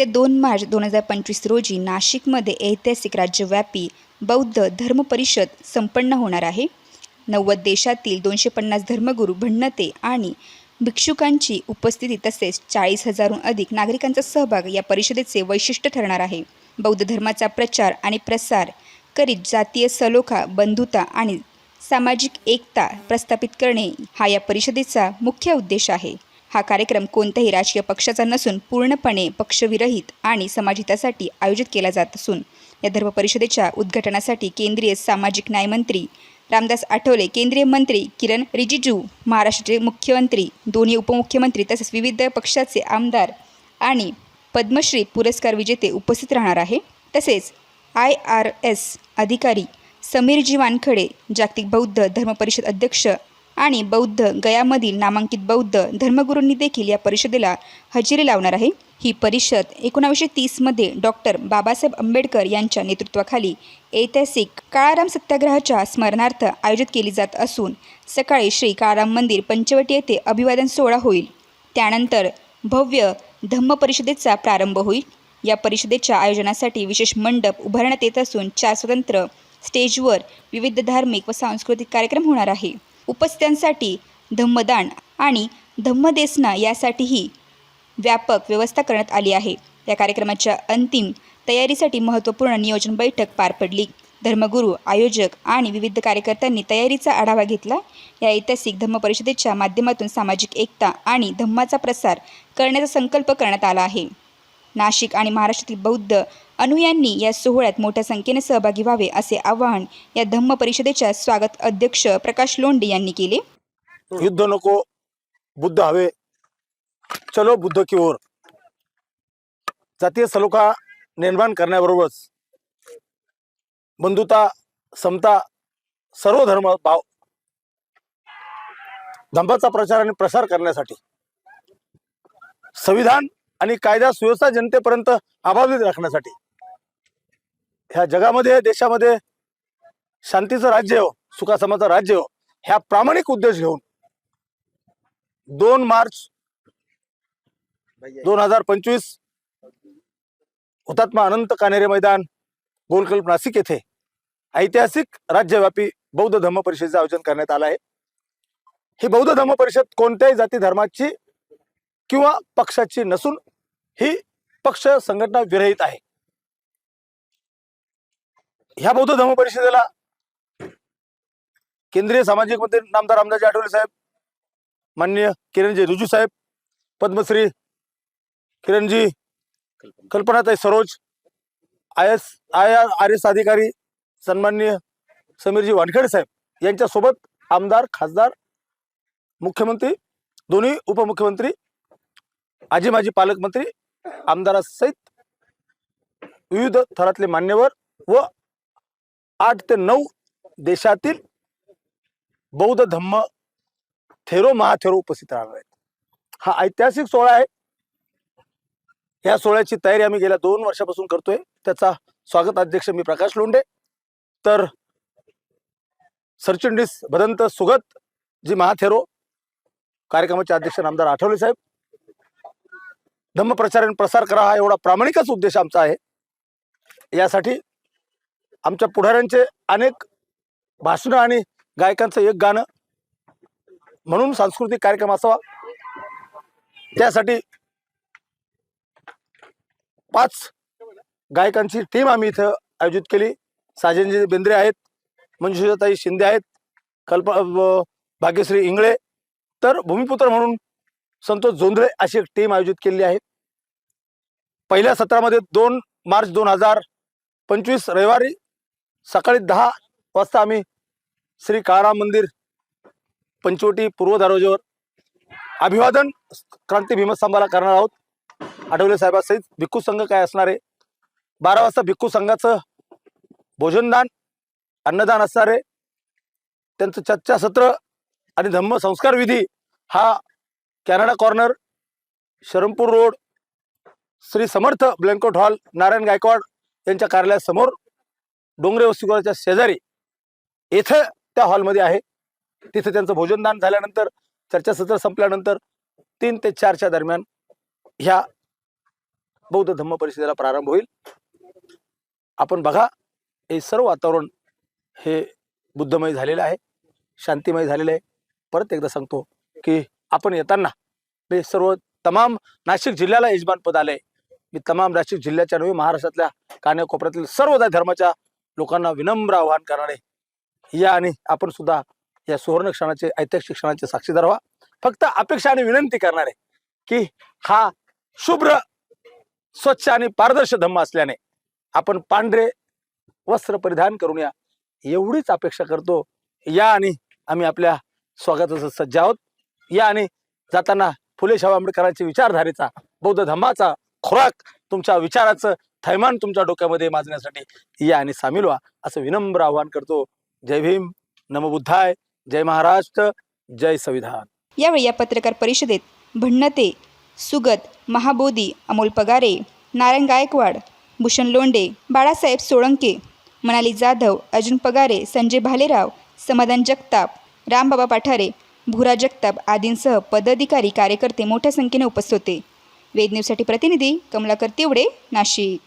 दोन मार्च दोन हजार पंचवीस रोजी नाशिकमध्ये ऐतिहासिक राज्यव्यापी बौद्ध धर्म परिषद संपन्न होणार आहे. नव्वद देशातील दोनशे पन्नास धर्मगुरू भन्नते आणि भिक्षुकांची उपस्थिती तसेच चाळीस हजारहून अधिक नागरिकांचा सहभाग या परिषदेचे वैशिष्ट्य ठरणार आहे. बौद्ध धर्माचा प्रचार आणि प्रसार करीत जातीय सलोखा बंधुता आणि सामाजिक एकता प्रस्थापित करणे हा या परिषदेचा मुख्य उद्देश आहे. हा कार्यक्रम कोणत्याही राजकीय पक्षाचा नसून पूर्णपणे पक्षविरहित आणि समाजहितासाठी आयोजित केला जात असून या धर्म परिषदेच्या उद्घाटनासाठी केंद्रीय सामाजिक न्यायमंत्री रामदास आठवले केंद्रीय मंत्री किरण रिजिजू महाराष्ट्राचे मुख्यमंत्री दोन्ही उपमुख्यमंत्री तसेच विविध पक्षाचे आमदार आणि पद्मश्री पुरस्कार विजेते उपस्थित राहणार आहे. तसेच आय आर एस अधिकारी समीरजी वानखडे जागतिक बौद्ध धर्म परिषद अध्यक्ष आणि बौद्ध गयामधील नामांकित बौद्ध धर्मगुरूंनी देखील या परिषदेला हजेरी लावणार आहे. ही परिषद एकोणावीसशे तीसमध्ये डॉक्टर बाबासाहेब आंबेडकर यांच्या नेतृत्वाखाली ऐतिहासिक काळाराम सत्याग्रहाच्या स्मरणार्थ आयोजित केली जात असून सकाळी श्री काळाराम मंदिर पंचवटी येथे अभिवादन सोहळा होईल. त्यानंतर भव्य धम्म परिषदेचा प्रारंभ होईल. या परिषदेच्या आयोजनासाठी विशेष मंडप उभारण्यात येत असून चार स्वतंत्र स्टेजवर विविध धार्मिक व सांस्कृतिक कार्यक्रम होणार आहे. उपस्थितांसाठी धम्मदान आणि धम्मदेसना यासाठीही व्यापक व्यवस्था करण्यात आली आहे. या कार्यक्रमाच्या अंतिम तयारीसाठी महत्त्वपूर्ण नियोजन बैठक पार पडली. धर्मगुरू आयोजक आणि विविध कार्यकर्त्यांनी तयारीचा आढावा घेतला. या ऐतिहासिक धम्म परिषदेच्या माध्यमातून सामाजिक एकता आणि धम्माचा प्रसार करण्याचा संकल्प करण्यात आला आहे. नाशिक आणि महाराष्ट्रातील बौद्ध अनुयांनी या सोहळ्यात मोठ्या संख्येने सहभागी व्हावे असे आवाहन या धम्म परिषदेच्या स्वागत अध्यक्ष प्रकाश लोंढे यांनी केले. युद्ध नको बुद्ध हवे. चलो बुद्ध की ओर. जातीय सलोखा निर्माण करण्याबरोबरच बंधुता समता सर्व धर्म भाव धम्माचा प्रचार आणि प्रसार करण्यासाठी संविधान आणि कायदा सुव्यवस्था जनतेपर्यंत अबाधित राखण्यासाठी. ह्या जगामध्ये देशामध्ये शांतीचं राज्य हो सुखासमाचं राज्य हो ह्या प्रामाणिक उद्देश घेऊन दोन मार्च दोन हजार पंचवीस हुतात्मा अनंत कानेरे मैदान गोलकल्प नाशिक येथे ऐतिहासिक राज्यव्यापी बौद्ध धम्म परिषदेचे आयोजन करण्यात आलं आहे. ही बौद्ध धम्म परिषद कोणत्याही जाती धर्माची किंवा पक्षाची नसून ही पक्ष संघटना विरहित आहे. ह्या बौद्ध धर्म परिषदेला केंद्रीय सामाजिक मंत्री नामदार रामदासजी आठवले साहेब माननीय किरणजी रुजू साहेब Padmashri Kiranji Kalpanatai Saroj I S I R R S अधिकारी सन्माननीय समीरजी वानखेडे साहेब यांच्यासोबत आमदार खासदार मुख्यमंत्री दोन्ही उपमुख्यमंत्री आजी माजी पालकमंत्री आमदारासहित विविध थरातले मान्यवर व आठ ते नऊ देशातील बौद्ध धम्म थेरो महाथेरो उपस्थित राहणार आहेत. हा ऐतिहासिक सोहळा आहे. या सोहळ्याची तयारी आम्ही गेल्या दोन वर्षापासून करतोय. त्याचा स्वागत अध्यक्ष मी प्रकाश लोंडे तर सरचिटणीस भदंत सुगत जी महाथेरो कार्यक्रमाचे अध्यक्ष नामदार आठवले साहेब. धम्मप्रचार आणि प्रसार करा हा एवढा प्रामाणिकच उद्देश आमचा आहे. यासाठी आमच्या पुढाऱ्यांचे अनेक भाषणं आणि गायकांचं एक गाणं म्हणून सांस्कृतिक कार्यक्रम असावा. त्यासाठी पाच गायकांची टीम आम्ही इथं आयोजित केली. साजनजी बेंद्रे आहेत मंजुषाताई शिंदे आहेत कल्प भाग्यश्री इंगळे. तर भूमिपुत्र म्हणून संतोष जोंधळे अशी एक टीम आयोजित केलेली आहे. पहिल्या सत्रामध्ये दोन मार्च दोन हजार पंचवीस रविवारी सकाळी दहा वाजता आम्ही श्री काळाराम मंदिर पंचवटी पूर्व दरवाजेवर अभिवादन क्रांती भीमस्तंभाला करणार आहोत. आठवले साहेबासहित भिक्खू संघ काय असणार आहे? बारा वाजता भिक्खू संघाचं भोजनदान अन्नदान असणार आहे. त्यांचं चर्चासत्र आणि धम्म संस्कार विधी हा Canada corner Sharanpur road Shri Samarth banquet hall Narayan Gaikwad यांच्या कार्यालयासमोर डोंगरे वस्तीगृहाच्या शेजारी येथे त्या हॉलमध्ये आहे. तिथे त्यांचं भोजनदान झाल्यानंतर चर्चासत्र संपल्यानंतर तीन ते चारच्या दरम्यान ह्या बौद्ध धम्म परिषदेला प्रारंभ होईल. आपण बघा हे सर्व वातावरण हे बुद्धमय झालेलं आहे शांतिमय झालेलं आहे. परत एकदा सांगतो की आपण येताना हे सर्व तमाम नाशिक जिल्ह्याला यजमानपद आले मी तमाम नाशिक जिल्ह्याच्या नवी महाराष्ट्रातल्या कान्याकोपऱ्यातील सर्व धर्माच्या लोकांना विनम्र आवाहन करणारे. या आणि आपण सुद्धा या सुवर्ण क्षणाचे ऐतिहासिक क्षणाचे साक्षीदार व्हा. फक्त अपेक्षा आणि विनंती करणारे की हा शुभ्र स्वच्छ आणि पारदर्शक धम्म असल्याने आपण पांढरे वस्त्र परिधान करून या एवढीच अपेक्षा करतो. या आणि आम्ही आपल्या स्वागताचं सज्ज आहोत. या आणि जाताना फुले शाहू आंबेडकरांची विचारधारेचा बौद्ध धम्माचा खुराक तुमच्या विचाराचं थैमान तुमच्या डोक्यामध्ये माजण्यासाठी या आणि सामील व्हा. असं विनम्र आवाहन करतो. जय भीम. नमबुद्धाय. जय महाराष्ट्र. जय संविधान. यावेळी या पत्रकार परिषदेत भण्णते सुगत महाबोधी अमोल पगारे नारायण गायकवाड भूषण लोंडे बाळासाहेब सोळंके मनाली जाधव अर्जुन पगारे संजय भालेराव समाधान जगताप रामबाबा पाठारे भुरा जगताप आदींसह पदाधिकारी कार्यकर्ते मोठ्या संख्येने उपस्थित होते. वेद न्यूजसाठी प्रतिनिधी कमलाकर तिवडे नाशिक.